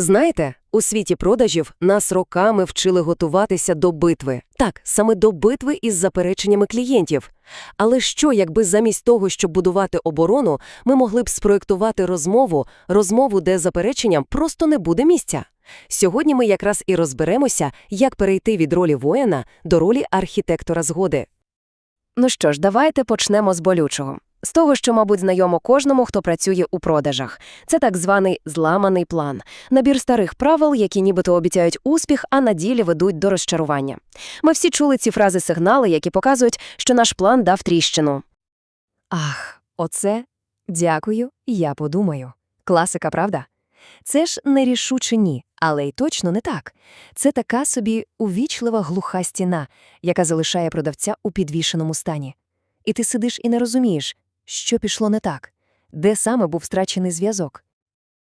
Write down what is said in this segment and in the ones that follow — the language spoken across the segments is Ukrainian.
Знаєте, у світі продажів нас роками вчили готуватися до битви. Так, саме до битви із запереченнями клієнтів. Але що, якби замість того, щоб будувати оборону, ми могли б спроєктувати розмову, розмову, де запереченням просто не буде місця? Сьогодні ми якраз і розберемося, як перейти від ролі воїна до ролі архітектора згоди. Ну що ж, давайте почнемо з болючого. З того, що, мабуть, знайомо кожному, хто працює у продажах. Це так званий зламаний план. Набір старих правил, які нібито обіцяють успіх, а на ділі ведуть до розчарування. Ми всі чули ці фрази-сигнали, які показують, що наш план дав тріщину. Ах, оце дякую, я подумаю. Класика, правда? Це ж не рішуче ні, але й точно не так. Це така собі увічлива глуха стіна, яка залишає продавця у підвішеному стані. І ти сидиш і не розумієш, що пішло не так, де саме був втрачений зв'язок.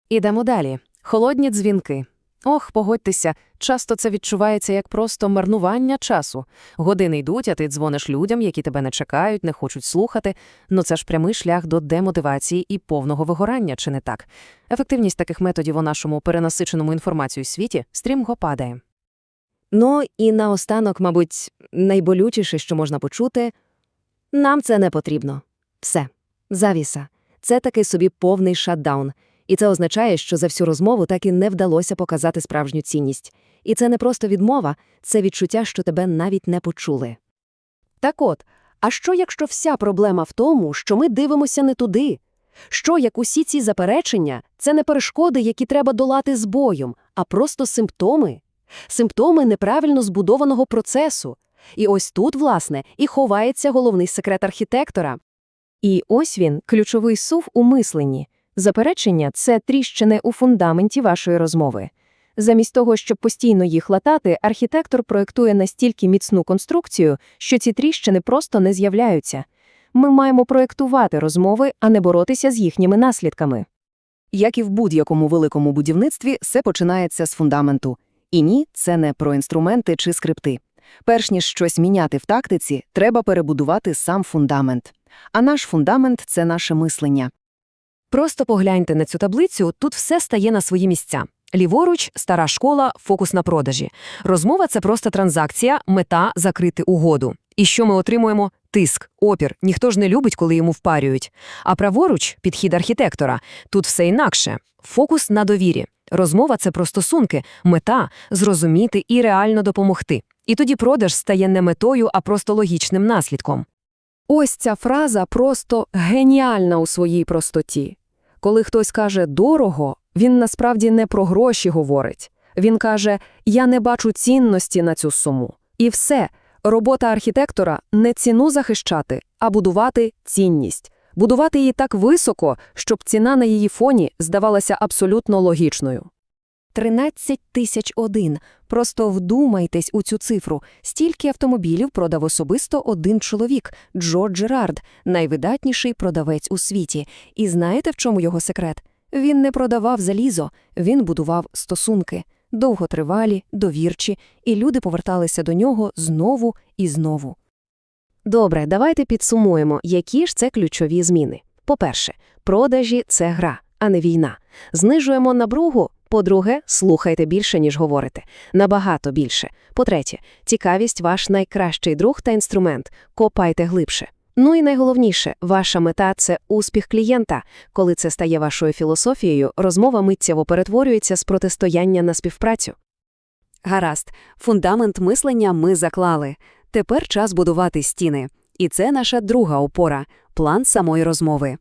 Ідемо далі. Холодні дзвінки. Ох, погодьтеся, часто це відчувається як просто марнування часу. Години йдуть, а ти дзвониш людям, які тебе не чекають, не хочуть слухати. Ну це ж прямий шлях до демотивації і повного вигорання, чи не так? Ефективність таких методів у нашому перенасиченому інформацією світі стрімко падає. Ну і наостанок, мабуть, найболючіше, що можна почути нам це не потрібно. Все, завіса. Це таки собі повний шатдаун. І це означає, що за всю розмову так і не вдалося показати справжню цінність. І це не просто відмова, це відчуття, що тебе навіть не почули. Так от, а що якщо вся проблема в тому, що ми дивимося не туди? Що як усі ці заперечення це не перешкоди, які треба долати з боєм, а просто симптоми? Симптоми неправильно збудованого процесу. І ось тут, власне, і ховається головний секрет архітектора. І ось він, ключовий сув у мисленні. Заперечення це тріщини у фундаменті вашої розмови. Замість того, щоб постійно їх латати, архітектор проєктує настільки міцну конструкцію, що ці тріщини просто не з'являються. Ми маємо проєктувати розмови, а не боротися з їхніми наслідками. Як і в будь-якому великому будівництві, все починається з фундаменту. І ні, це не про інструменти чи скрипти. Перш ніж щось міняти в тактиці, треба перебудувати сам фундамент. А наш фундамент це наше мислення. Просто погляньте на цю таблицю, тут все стає на свої місця. Ліворуч, стара школа, фокус на продажі. Розмова це просто транзакція, мета закрити угоду. І що ми отримуємо? Тиск, опір. Ніхто ж не любить, коли йому впарюють. А праворуч підхід архітектора. Тут все інакше. Фокус на довірі. Розмова це про стосунки, мета зрозуміти і реально допомогти. І тоді продаж стає не метою, а просто логічним наслідком. Ось ця фраза просто геніальна у своїй простоті. Коли хтось каже «дорого», він насправді не про гроші говорить. Він каже «я не бачу цінності на цю суму». І все. Робота архітектора – не ціну захищати, а будувати цінність. Будувати її так високо, щоб ціна на її фоні здавалася абсолютно логічною. 13 тисяч один. Просто вдумайтесь у цю цифру. Стільки автомобілів продав особисто один чоловік – Джо Джерард, найвидатніший продавець у світі. І знаєте, в чому його секрет? Він не продавав залізо, він будував стосунки. Довготривалі, довірчі, і люди поверталися до нього знову і знову. Добре, давайте підсумуємо, які ж це ключові зміни. По-перше, продажі – це гра, а не війна. Знижуємо набругу. По-друге, слухайте більше, ніж говорите. Набагато більше. По-третє, цікавість – ваш найкращий друг та інструмент. Копайте глибше. Ну і найголовніше, ваша мета – це успіх клієнта. Коли це стає вашою філософією, розмова миттєво перетворюється з протистояння на співпрацю. Гаразд, фундамент мислення ми заклали. Тепер час будувати стіни. І це наша друга опора – план самої розмови.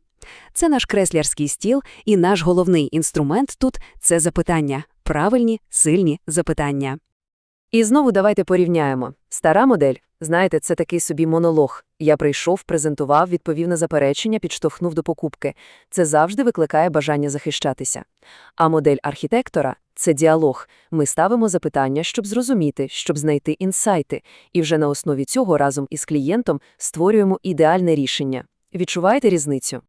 Це наш креслярський стіл, і наш головний інструмент тут – це запитання. Правильні, сильні запитання. І знову давайте порівняємо. Стара модель, знаєте, це такий собі монолог. Я прийшов, презентував, відповів на заперечення, підштовхнув до покупки. Це завжди викликає бажання захищатися. А модель архітектора – це діалог. Ми ставимо запитання, щоб зрозуміти, щоб знайти інсайти. І вже на основі цього разом із клієнтом створюємо ідеальне рішення. Відчуваєте різницю?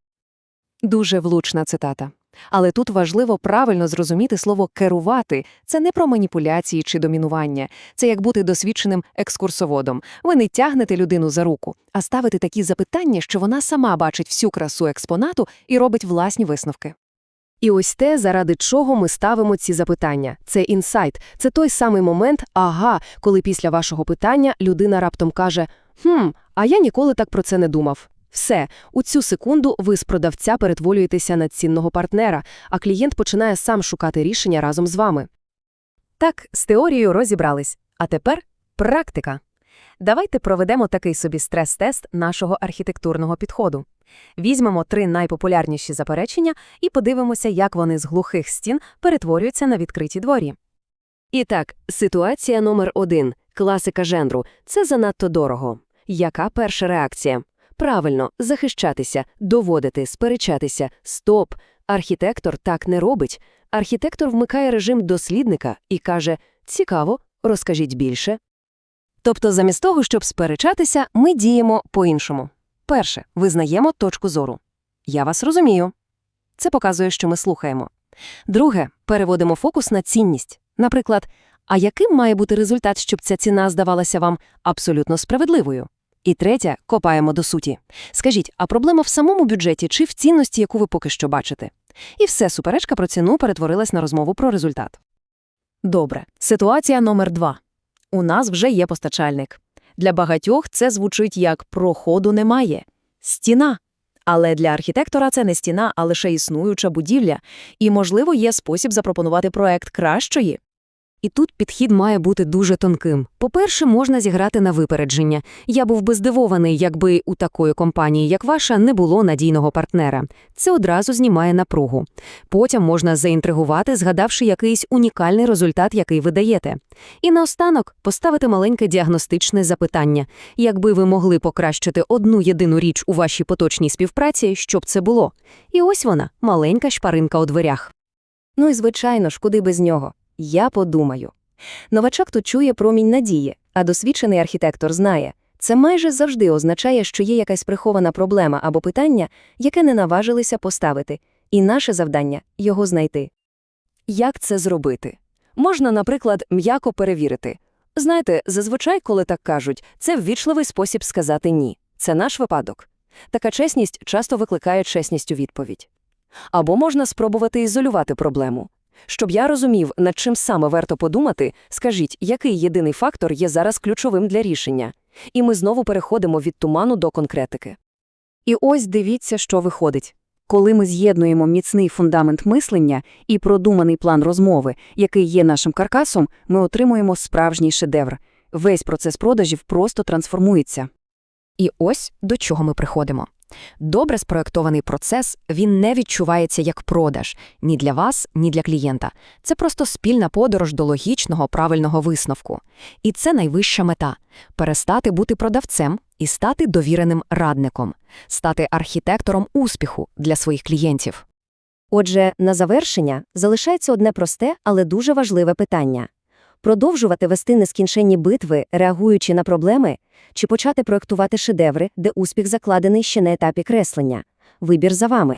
Дуже влучна цитата. Але тут важливо правильно зрозуміти слово «керувати». Це не про маніпуляції чи домінування. Це як бути досвідченим екскурсоводом. Ви не тягнете людину за руку, а ставите такі запитання, що вона сама бачить всю красу експонату і робить власні висновки. І ось те, заради чого ми ставимо ці запитання. Це інсайт, це той самий момент, ага, коли після вашого питання людина раптом каже «Хм, а я ніколи так про це не думав». Все, у цю секунду ви з продавця перетворюєтеся на цінного партнера, а клієнт починає сам шукати рішення разом з вами. Так, з теорією розібрались. А тепер практика. Давайте проведемо такий собі стрес-тест нашого архітектурного підходу. Візьмемо три найпопулярніші заперечення і подивимося, як вони з глухих стін перетворюються на відкриті дворі. І так, ситуація номер один. Класика женру. Це занадто дорого. Яка перша реакція? Правильно, захищатися, доводити, сперечатися. Стоп! Архітектор так не робить. Архітектор вмикає режим дослідника і каже «Цікаво, розкажіть більше». Тобто замість того, щоб сперечатися, ми діємо по-іншому. Перше, визнаємо точку зору. Я вас розумію. Це показує, що ми слухаємо. Друге, переводимо фокус на цінність. Наприклад, а яким має бути результат, щоб ця ціна здавалася вам абсолютно справедливою? І третє, копаємо до суті. Скажіть, а проблема в самому бюджеті чи в цінності, яку ви поки що бачите? І все, суперечка про ціну перетворилась на розмову про результат. Добре, ситуація номер два. У нас вже є постачальник. Для багатьох це звучить як «проходу немає». Стіна. Але для архітектора це не стіна, а лише існуюча будівля. І, можливо, є спосіб запропонувати проект кращої. І тут підхід має бути дуже тонким. По-перше, можна зіграти на випередження. Я був би здивований, якби у такої компанії, як ваша, не було надійного партнера. Це одразу знімає напругу. Потім можна заінтригувати, згадавши якийсь унікальний результат, який ви даєте. І наостанок поставити маленьке діагностичне запитання. Якби ви могли покращити одну єдину річ у вашій поточній співпраці, що б це було? І ось вона, маленька шпаринка у дверях. Ну і звичайно ж, куди без нього. Я подумаю. Новачок тут чує промінь надії, а досвідчений архітектор знає. Це майже завжди означає, що є якась прихована проблема або питання, яке не наважилися поставити, і наше завдання – його знайти. Як це зробити? Можна, наприклад, м'яко перевірити. Знаєте, зазвичай, коли так кажуть, це ввічливий спосіб сказати «ні». Це наш випадок. Така чесність часто викликає чесність у відповідь. Або можна спробувати ізолювати проблему. Щоб я розумів, над чим саме варто подумати, скажіть, який єдиний фактор є зараз ключовим для рішення. І ми знову переходимо від туману до конкретики. І ось дивіться, що виходить. Коли ми з'єднуємо міцний фундамент мислення і продуманий план розмови, який є нашим каркасом, ми отримуємо справжній шедевр. Весь процес продажів просто трансформується. І ось до чого ми приходимо. Добре спроєктований процес, він не відчувається як продаж ні для вас, ні для клієнта. Це просто спільна подорож до логічного, правильного висновку. І це найвища мета – перестати бути продавцем і стати довіреним радником, стати архітектором успіху для своїх клієнтів. Отже, на завершення залишається одне просте, але дуже важливе питання. Продовжувати вести нескінченні битви, реагуючи на проблеми, чи почати проектувати шедеври, де успіх закладений ще на етапі креслення. Вибір за вами.